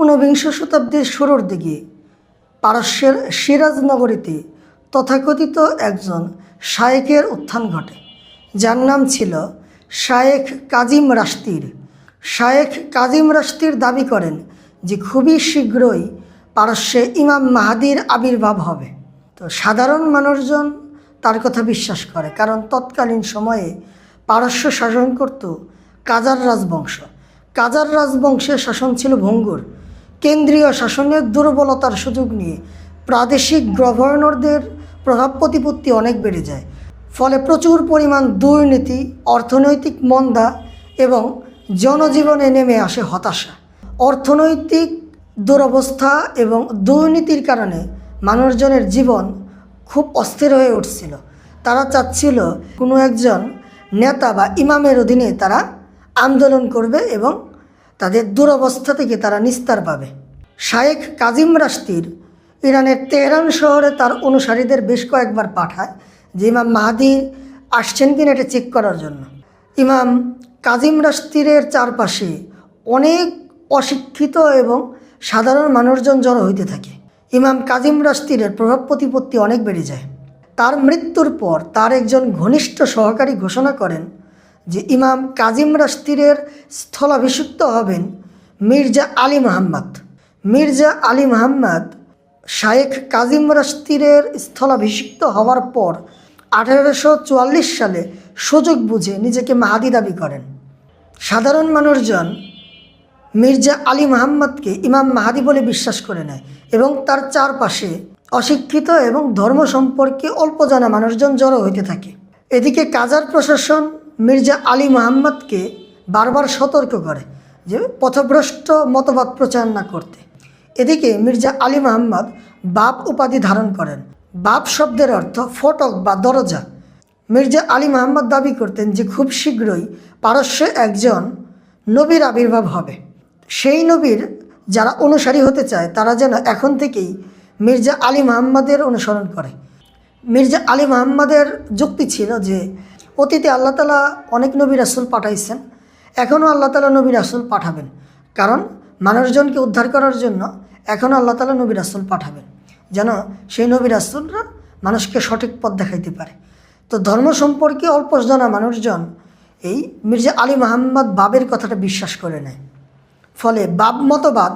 ঊনবিংশ শতাব্দীর শুরুর দিকে পারস্যের সিরাজ নগরীতে তথাকথিত একজন শায়েকের উত্থান ঘটে, যার নাম ছিল শায়েখ কাজিম রাস্তির শায়েখ কাজিম রাস্তির দাবি করেন যে খুবই শীঘ্রই পারস্যে ইমাম মাহাদির আবির্ভাব হবে। তো সাধারণ মানুষজন তার কথা বিশ্বাস করে, কারণ তৎকালীন সময়ে পারস্য শাসন করত কাজার রাজবংশ। কাজার রাজবংশের শাসন ছিল ভঙ্গুর কেন্দ্রীয় শাসনের দুর্বলতার সুযোগ নিয়ে প্রাদেশিক গভর্নরদের প্রভাব প্রতিপত্তি অনেক বেড়ে যায়। ফলে প্রচুর পরিমাণ দুর্নীতি, অর্থনৈতিক মন্দা এবং জনজীবনে নেমে আসে হতাশা। অর্থনৈতিক দুরবস্থা এবং দুর্নীতির কারণে মানুষজনের জীবন খুব অস্থির হয়ে উঠছিল। তারা চাচ্ছিল কোনো একজন নেতা বা ইমামের অধীনে তারা আন্দোলন করবে এবং তাদের দুরবস্থা থেকে তারা নিস্তার পাবে। শায়েখ কাজিম রাস্তির ইরানের তেহরান শহরে তার অনুসারীদের বেশ কয়েকবার পাঠায় যে ইমাম মাহাদি আসছেন কিনা এটা চেক করার জন্য। ইমাম কাজিম রাস্তিরের চারপাশে অনেক অশিক্ষিত এবং সাধারণ মানুষজন জড়ো হইতে থাকে। ইমাম কাজিম রাস্তিরের প্রভাব প্রতিপত্তি অনেক বেড়ে যায়। তার মৃত্যুর পর তার একজন ঘনিষ্ঠ সহকারী ঘোষণা করেন যে ইমাম কাজিম রাস্তিরের স্থলাভিষিক্ত হবেন মির্জা আলী মাহমদ মির্জা আলী মাহমদ শায়েখ কাজিম রাস্তিরের স্থলাভিষিক্ত হওয়ার পর আঠারোশো চুয়াল্লিশ সালে সুযোগ বুঝে নিজেকে মাহাদি দাবি করেন। সাধারণ মানুষজন মির্জা আলী মাহমদকে ইমাম মাহাদি বলে বিশ্বাস করে নেয় এবং তার চারপাশে অশিক্ষিত এবং ধর্ম সম্পর্কে অল্প জানা মানুষজন জড়ো হইতে থাকে। এদিকে কাজার প্রশাসন মির্জা আলী মোহাম্মদকে বারবার সতর্ক করে যে পথভ্রষ্ট মতবাদ প্রচার না করতে। এদিকে মির্জা আলী মাহমদ বাপ উপাধি ধারণ করেন। বাপ শব্দের অর্থ ফটক বা দরজা। মির্জা আলী মাহমদ দাবি করতেন যে খুব শীঘ্রই পারস্যে একজন নবীর আবির্ভাব হবে। সেই নবীর যারা অনুসারী হতে চায়, তারা যেন এখন থেকেই মির্জা আলী মোহাম্মদের অনুসরণ করে। মির্জা আলী মাহমদের যুক্তি ছিল যে অতীতে আল্লাহ তালা অনেক নবী রাসুল পাঠাইছেন। এখনও আল্লাহ তালা নবী রাসুল পাঠাবেন। কারণ মানুষজনকে উদ্ধার করার জন্য এখনও আল্লাহ তালা নবী রাসুল পাঠাবেন। যেন সেই নবী রাসুলরা মানুষকে সঠিক পথ দেখাইতে পারে। তো ধর্ম সম্পর্কে অল্প জানা মানুষজন এই মির্জা আলী মাহমদ বাবের কথাটা বিশ্বাস করে নেয়। ফলে বাব মতবাদ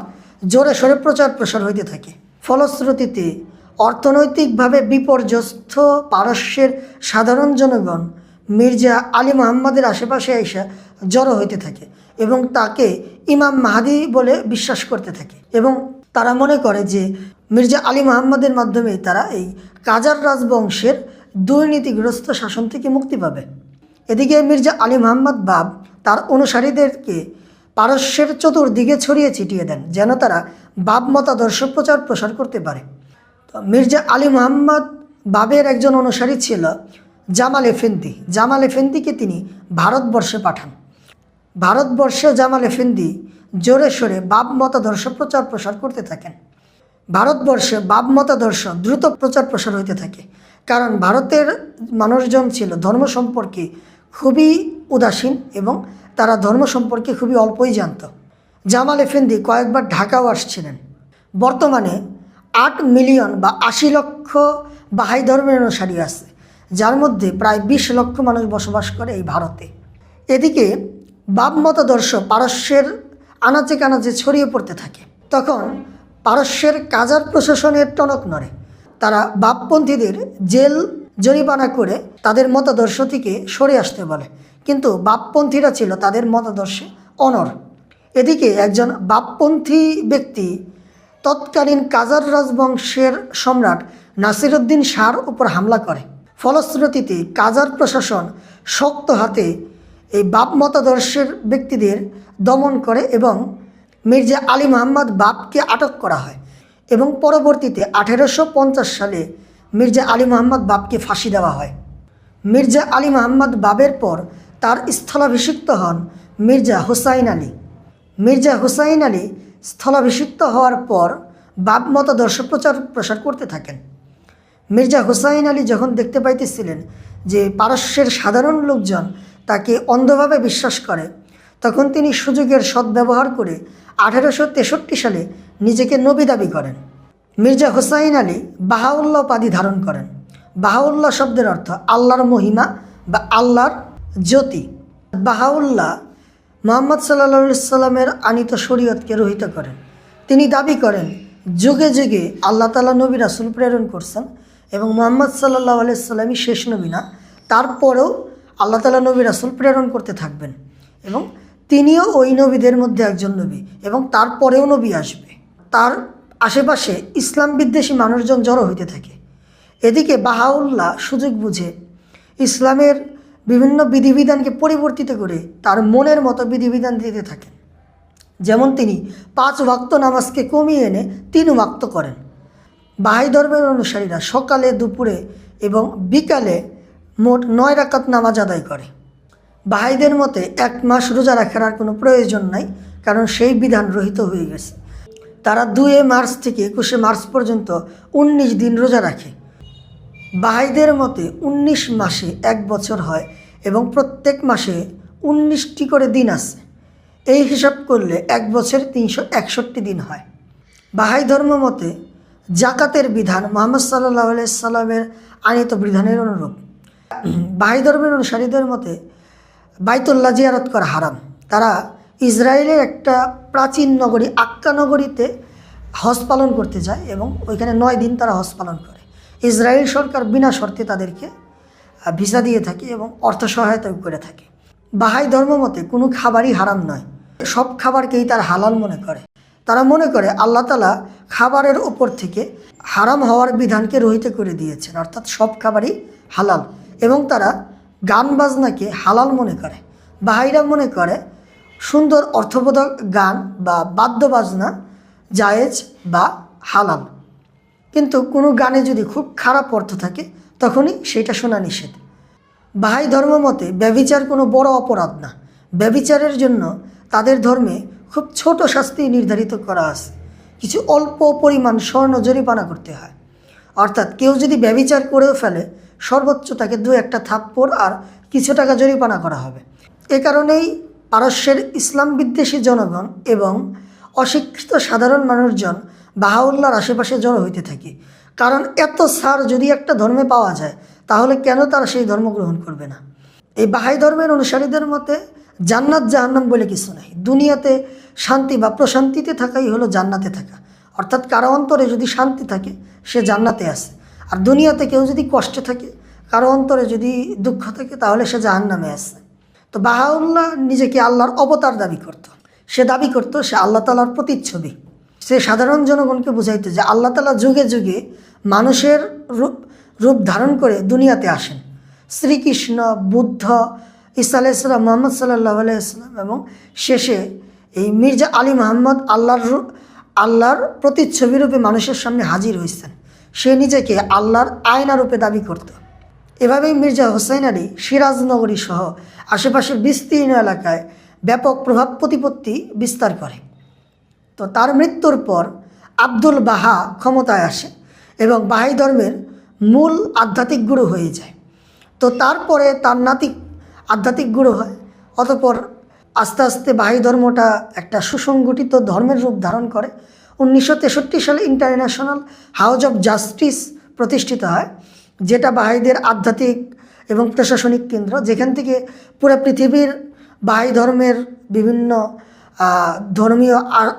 জোরে সোরে প্রচার প্রসার হইতে থাকে। ফলশ্রুতিতে অর্থনৈতিকভাবে বিপর্যস্ত পারস্যের সাধারণ জনগণ মির্জা আলী মোহাম্মদের আশেপাশে এসে জড়ো হইতে থাকে এবং তাকে ইমাম মাহাদি বলে বিশ্বাস করতে থাকে এবং তারা মনে করে যে মির্জা আলী মোহাম্মদের মাধ্যমেই তারা এই কাজার রাজবংশের দুর্নীতিগ্রস্ত শাসন থেকে মুক্তি পাবে। এদিকে মির্জা আলী মোহাম্মদ বাব তার অনুসারীদেরকে পারস্যের চতুর্দিকে ছড়িয়ে ছিটিয়ে দেন যেন তারা বাব মতাদর্শ প্রচার প্রসার করতে পারে। মির্জা আলী মোহাম্মদ বাবের একজন অনুসারী ছিল জামাল এফেন্দি। জামাল এফেন্দিকে তিনি ভারতবর্ষে পাঠান। ভারতবর্ষে জামাল এফেন্দি জোরে সোরে বাপ মতাদর্শ প্রচার প্রসার করতে থাকেন। ভারতবর্ষে বাপ মতাদর্শ দ্রুত প্রচার প্রসার হইতে থাকে। কারণ ভারতের মানুষজন ছিল ধর্ম সম্পর্কে খুবই উদাসীন এবং তারা ধর্ম সম্পর্কে খুবই অল্পই জানত। জামাল এফেন্দি কয়েকবার ঢাকাও আসছিলেন। বর্তমানে আট মিলিয়ন বা আশি লক্ষ বাহাই ধর্মের অনুসারী আছে। যার মধ্যে প্রায় বিশ লক্ষ মানুষ বসবাস করে এই ভারতে। এদিকে বাপ মতাদর্শ পারস্যের আনাচে কানাচে ছড়িয়ে পড়তে থাকে। তখন পারস্যের কাজার প্রশাসনের টনক নড়ে। তারা বাপপন্থীদের জেল, জরিমানা করে তাদের মতাদর্শ থেকে সরে আসতে বলে। কিন্তু বাপপন্থীরা ছিল তাদের মতাদর্শে অনর এদিকে একজন বাপপন্থী ব্যক্তি, তৎকালীন কাজার রাজবংশের সম্রাট নাসিরুদ্দিন শাহর উপর হামলা করে। ফলশ্রুতিতে কাজার প্রশাসন শক্ত হাতে এই বাপ মতাদর্শের ব্যক্তিদের দমন করে এবং মির্জা আলী মোহাম্মদ বাপকে আটক করা হয় এবং পরবর্তীতে আঠেরোশো পঞ্চাশ সালে মির্জা আলী মোহাম্মদ বাপকে ফাঁসি দেওয়া হয়। মির্জা আলী মোহাম্মদ বাবের পর তার স্থলাভিষিক্ত হন মির্জা হুসাইন আলী। মির্জা হুসাইন আলী স্থলাভিষিক্ত হওয়ার পর বাপ মতাদর্শ প্রচার প্রসার করতে থাকেন। মির্জা হুসাইন আলী যখন দেখতে পাইতেছিলেন যে পারস্যের সাধারণ লোকজন তাকে অন্ধভাবে বিশ্বাস করে, তখন তিনি সুযোগের সদ্ব্যবহার করে আঠারোশো তেষট্টি সালে নিজেকে নবী দাবি করেন। মির্জা হুসাইন আলী বাহাউল্লাহ উপাধি ধারণ করেন। বাহাউল্লাহ শব্দের অর্থ আল্লাহর মহিমা বা আল্লাহর জ্যোতি। বাহাউল্লাহ মোহাম্মদ সাল্লা সাল্লামের আনিত শরীয়তকে রহিত করেন। তিনি দাবি করেন, যুগে যুগে আল্লাহ তালা নবী রাসুল প্রেরণ করছেন এবং মোহাম্মদ সাল্লাহ আলাইসাল্লামই শেষ নবী না, তারপরেও আল্লাহ তালা নবী রাসুল প্রেরণ করতে থাকবেন এবং তিনিও ওই নবীদের মধ্যে একজন নবী এবং তারপরেও নবী আসবে। তার আশেপাশে ইসলাম বিদ্বেষী মানুষজন জড়ো হইতে থাকে। এদিকে বাহাউল্লাহ সুযোগ বুঝে ইসলামের বিভিন্ন বিধিবিধানকে পরিবর্তিত করে তার মনের মতো বিধিবিধান দিতে থাকেন। যেমন তিনি পাঁচ ওয়াক্ত নামাজকে কমিয়ে এনে তিন ওয়াক্ত করেন। বাহাই ধর্মের অনুসারীরা সকালে, দুপুরে এবং বিকালে মোট নয় রাকাত নামাজ আদায় করে। বাহাইদের মতে এক মাস রোজা রাখার আর কোনো প্রয়োজন নাই, কারণ সেই বিধান রহিত হয়ে গেছে। তারা দুয়ে মার্চ থেকে একুশে মার্চ পর্যন্ত উনিশ দিন রোজা রাখে। বাহাইদের মতে উনিশ মাসে এক বছর হয় এবং প্রত্যেক মাসে উনিশটি করে দিন আছে। এই হিসাব করলে এক বছর তিনশো একষট্টি দিন হয়। বাহাই ধর্ম মতে জাকাতের বিধান, মোহাম্মদ সাল্লাহ সাল্লামের আনিত বিধানের অনুরূপ। বাহাই ধর্মের অনুসারীদের মতে বাইতুল্লা জিয়ারত করা হারাম। তারা ইসরায়েলের একটা প্রাচীন নগরী, আক্কা নগরীতে হজ পালন করতে যায় এবং ওইখানে নয় দিন তারা হজ পালন করে। ইসরায়েল সরকার বিনা শর্তে তাদেরকে ভিসা দিয়ে থাকে এবং অর্থ সহায়তা করে থাকে। বাহাই ধর্ম মতে কোনো খাবারই হারাম নয়। সব খাবারকেই তার হালাল মনে করে। তারা মনে করে আল্লাহ তালা খাবারের ওপর থেকে হারাম হওয়ার বিধানকে রহিত করে দিয়েছেন। অর্থাৎ সব খাবারই হালাল এবং তারা গান বাজনাকে হালাল মনে করে। বাহাইরা মনে করে, সুন্দর অর্থবোধক গান বা বাদ্য বাজনা জায়েজ বা হালাল। কিন্তু কোনো গানে যদি খুব খারাপ অর্থ থাকে, তখনই সেটা শোনা নিষেধ। বাহাই ধর্ম মতে ব্যভিচার কোনো বড় অপরাধ না। ব্যভিচারের জন্য তাদের ধর্মে খুব ছোট শাস্তি নির্ধারিত করা আছে। কিছু অল্প পরিমাণ স্বর্ণ জরিমানা করতে হয়। অর্থাৎ কেউ যদি ব্যভিচার করেও ফেলে, সর্বোচ্চ তাকে দু একটা থাপ্পড় আর কিছু টাকা জরিমানা করা হবে। এ কারণেই পারস্যের ইসলাম বিদ্বেষী জনগণ এবং অশিক্ষিত সাধারণ মানুষজন বাহাউল্লার আশেপাশে জড়ো হইতে থাকে। কারণ এত সার যদি একটা ধর্মে পাওয়া যায়, তাহলে কেন তারা সেই ধর্ম গ্রহণ করবে না? এই বাহাই ধর্মের অনুসারীদের মতে জান্নাত জাহান্নাম বলে কিছু নাই। দুনিয়াতে শান্তি বা প্রশান্তিতে থাকাই হলো জান্নাতে থাকা। অর্থাৎ কারও অন্তরে যদি শান্তি থাকে, সে জান্নাতে আছে। আর দুনিয়াতে কেউ যদি কষ্টে থাকে, কারও অন্তরে যদি দুঃখ থাকে, তাহলে সে জাহান্নামে আছে। তো বাহাউল্লাহ নিজেকে আল্লাহর অবতার দাবি করত। সে দাবি করত, সে আল্লাহ তালার প্রতিচ্ছবি। সে সাধারণ জনগণকে বুঝাইতো যে আল্লাহ তালা যুগে যুগে মানুষের রূপ রূপ ধারণ করে দুনিয়াতে আসেন। শ্রীকৃষ্ণ, বুদ্ধ ইসা আলাইসাল্লাম মোহাম্মদ সাল্লাহ আলাইসাল্লাম এবং শেষে এই মির্জা আলী মোহাম্মদ আল্লাহর আল্লাহর প্রতিচ্ছবি রূপে মানুষের সামনে হাজির হয়েছেন। সে নিজেকে আল্লাহর আয়না রূপে দাবি করত। এভাবেই মির্জা হোসেন আলী সিরাজনগরী সহ আশেপাশের বিস্তীর্ণ এলাকায় ব্যাপক প্রভাব প্রতিপত্তি বিস্তার করে। তো তার মৃত্যুর পর আব্দুল বাহা ক্ষমতায় আসে এবং বাহাই ধর্মের মূল আধ্যাত্মিক গুরু হয়ে যায়। তো তারপরে তার নাতি আধ্যাত্মিক গুরু হয়। অতপর আস্তে আস্তে বাহাই ধর্মটা একটা সুসংগঠিত ধর্মের রূপ ধারণ করে। উনিশশো তেষট্টি সালে ইন্টারন্যাশনাল হাউস অফ জাস্টিস প্রতিষ্ঠিত হয়, যেটা বাহাইদের আধ্যাত্মিক এবং প্রশাসনিক কেন্দ্র, যেখান থেকে পুরো পৃথিবীর বাহাই ধর্মের বিভিন্ন ধর্মীয়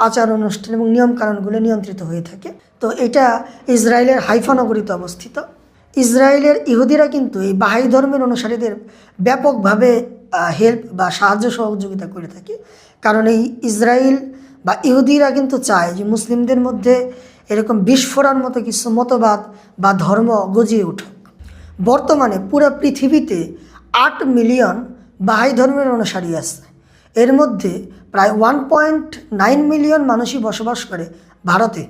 আচার অনুষ্ঠান এবং নিয়মকানুনগুলো নিয়ন্ত্রিত হয়ে থাকে। তো এটা ইসরায়েলের হাইফা নগরীতে অবস্থিত। ইসরায়েলের ইহুদিরা কিন্তু এই বাহাই ধর্মের অনুসারীদের ব্যাপকভাবে হেল্প বা সাহায্য সহযোগিতা করে থাকে। কারণ এই ইসরায়েল বা ইহুদিরা কিন্তু চায় যে মুসলিমদের মধ্যে এরকম বিস্ফোরণ মতো কিছু মতবাদ বা ধর্ম গজিয়ে উঠুক। বর্তমানে পুরো পৃথিবীতে আট মিলিয়ন বাহাই ধর্মের অনুসারী আছে। এর মধ্যে প্রায় ওয়ান পয়েন্ট নাইন মিলিয়ন মানুষই বসবাস করে ভারতে।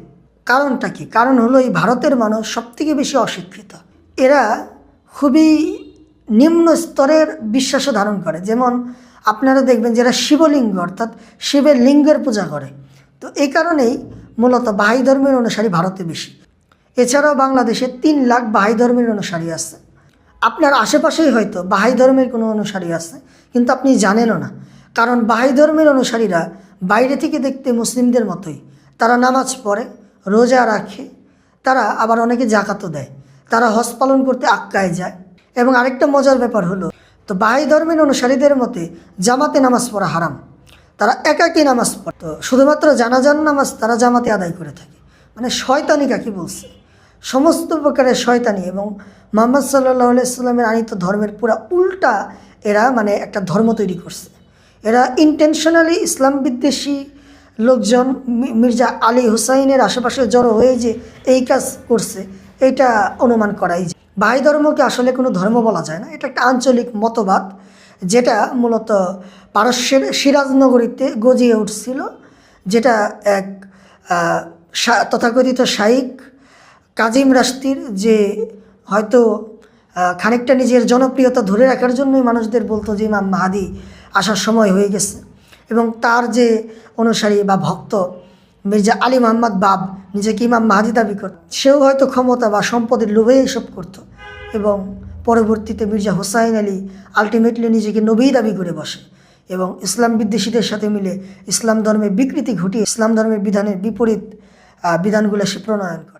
কারণটা কি? কারণ হলো এই ভারতের মানুষ সবথেকে বেশি অশিক্ষিত। এরা খুবই নিম্ন স্তরের বিশ্বাসও ধারণ করে। যেমন আপনারা দেখবেন যারা শিবলিঙ্গ, অর্থাৎ শিবের লিঙ্গের পূজা করে। তো এই কারণেই মূলত বাহাই ধর্মের অনুসারী ভারতে বেশি। এছাড়াও বাংলাদেশে তিন লাখ বাহাই ধর্মের অনুসারী আছে। আপনার আশেপাশেই হয়তো বাহাই ধর্মের কোনো অনুসারী আছে, কিন্তু আপনি জানেনও না। কারণ বাহাই ধর্মের অনুসারীরা বাইরে থেকে দেখতে মুসলিমদের মতোই। তারা নামাজ পড়ে, রোজা রাখে, তারা আবার অনেকে জাকাতও দেয়। তারা হজ পালন করতে আক্কায় যায়। এবং আরেকটা মজার ব্যাপার হলো, তো বাহাই ধর্মের অনুসারীদের মতে জামাতে নামাজ পড়া হারাম। তারা একাকী নামাজ পড়ে। তো শুধুমাত্র জানাজান নামাজ তারা জামাতে আদায় করে থাকে। মানে শয়তানি কাকে বলছে? সমস্ত প্রকারের শয়তানি এবং মোহাম্মদ সাল্লাহ সাল্লামের আনিত ধর্মের পুরা উল্টা এরা মানে একটা ধর্ম তৈরি করছে। এরা ইন্টেনশনালি ইসলাম বিদ্বেষী লোকজন মির্জা আলী হুসাইনের আশেপাশে জড়ো হয়ে যে এই কাজ করছে এটা অনুমান করাই যায়। বাহাই ধর্মকে আসলে কোনো ধর্ম বলা যায় না। এটা একটা আঞ্চলিক মতবাদ, যেটা মূলত পারস্যের সিরাজনগরীতে গজিয়ে উঠছিল, যেটা এক তথাকথিত শাইক কাজিম রাস্তির যে হয়তো খানিকটা নিজের জনপ্রিয়তা ধরে রাখার জন্যই মানুষদের বলতো যে ইমাম মাহাদি আসার সময় হয়ে গেছে। এবং তার যে অনুসারী বা ভক্ত মির্জা আলী মোহাম্মদ বাব নিজেকে ইমাম মাহাদি দাবি করত সেও হয়তো ক্ষমতা বা সম্পদের লোভে এসব করত এবং পরবর্তীতে মির্জা হোসাইন আলী আলটিমেটলি নিজেকে নবী দাবি করে বসে এবং ইসলাম বিদ্বেষীদের সাথে মিলে ইসলাম ধর্মের বিকৃতি ঘটিয়ে ইসলাম ধর্মের বিধানের বিপরীত বিধানগুলো সে প্রণয়ন করে।